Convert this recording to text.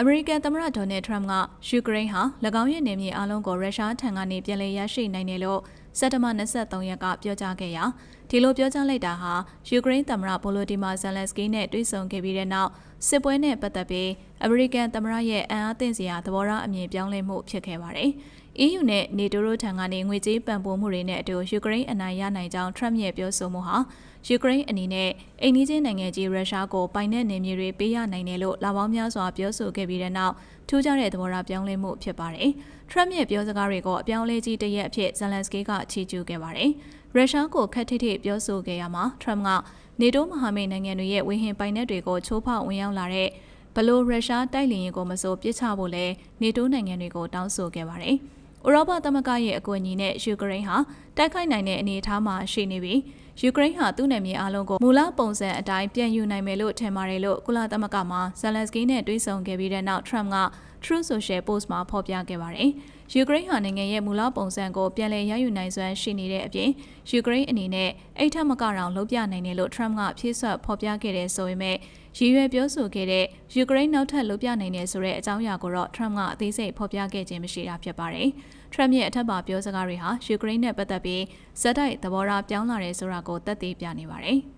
အမေရိကန်သမ္မတဒေါ်နယ်ထရမ့်ကယူကရိန်းဟာ၎င်းရဲ့နေမြေအလုံးကိုရုရှားထံကနေပြန်လည်ရရှိနိုင်တယ်လို့စက်တဘာ23ရက်ကပြောကြားခဲ့ရာ ဒီလိုပြောကြားလိုက်တာဟာယူကရိန်းသမ္မတဗိုလိုဒီမာဇယ်လက်စကီနဲ့တွေ့ဆုံခဲ့ပြီးတဲ့နောက်စစ်ပွဲနဲ့ပတ်သက်ပြီးအမေရိကန်သမ္မတရဲ့အံအားသင့်စရာသဘောထားအမြင်ပြောင်းလဲမှုဖြစ်ခဲ့ပါတယ်။ EU နဲ့ NATO တို့ထံကနေငွေကြေးပံ့ပိုးမှုတွေနဲ့အတူယူကရိန်းအနိုင်ရနိုင်ကြောင်းထရမ့်ရဲ့ပြောဆိုမှုဟာယူကရိန်းအနေနဲ့အိမ်နီးချင်းနိုင်ငံကြီးရုရှားကိုပိုင်တဲ့နေမြေတွေပေးရနိုင်တယ်လို့လာပေါင်းများစွာပြောဆိုခဲ့ပြီးတဲ့နောက်ထူးခြားတဲ့သဘောထားပြောင်းလဲမှုဖြစ်ပါတယ်။ထရမ့်ရဲ့ပြောစကားတွေကိုအပြောင်းလဲကြီးတရက်အဖြစ်ဇယ်လန်စကီကချီးကျူးခဲ့ပါတယ်။ရုရှားကိုခက်ထိထိပြောဆိုခဲ့ရမှာထရမ့်ကနေတိုးမဟာမိတ်နိုင်ငံတွေရဲ့ဝေဟင်ပိုင်နက်တွေကိုချိုးဖောက်ဝင်ရောက်လာတဲ့ဘလို့ရုရှားတိုက်လျင်ကိုမစိုးပြစ်ချဖို့လဲနေတိုးနိုင်ငံတွေကိုတောင်းဆိုခဲ့ပါတယ်။ ဥရောပသမဂ္ဂရဲ့အကူအညီနဲ့ယူကရိန်းဟာတိုက်ခိုက်နိုင်တဲ့အနေအထားမှာရှိနေပြီးယူကရိန်းဟာသူ့နယ်မြေအလုံးကိုမူလပုံစံအတိုင်းပြန်ယူနိုင်မယ်လို့ထင်ပါတယ်လို့ကုလသမဂ္ဂမှဇယ်လန်စကီနဲ့တွေ့ဆုံခဲ့ပြီးတဲ့နောက်ထရမ့်က True Social Post မှာဖော်ပြခဲ့ပါတယ်။ယူကရိန်းဟာနိုင်ငံရဲ့မူလပုံစံကိုပြန်လည်ရယူနိုင်စွမ်းရှိနေတဲ့အပြင်ယူကရိန်းအနေနဲ့အိတ်ထက်မကတော့လုံးပြနိုင်တယ်လို့ Trump ကဖြည့်ဆွတ်ဖော်ပြခဲ့တဲ့ဆိုပေမဲ့ ရည်ရွယ်ပြောဆိုခဲ့တဲ့ယူကရိန်းနောက်ထပ်လုံးပြနိုင်တယ်ဆိုတဲ့အကြောင်းအရာကိုတော့ Trump ကအသေးစိတ်ဖော်ပြခဲ့ခြင်းမရှိတာဖြစ်ပါတယ်။ Trump ရဲ့အထက်ပါပြောစကားတွေဟာယူကရိန်းနဲ့ပတ်သက်ပြီးဇက်တိုက်သဘောထားပြောင်းလာတယ်ဆိုတာကိုသက်သေပြနေပါတယ်။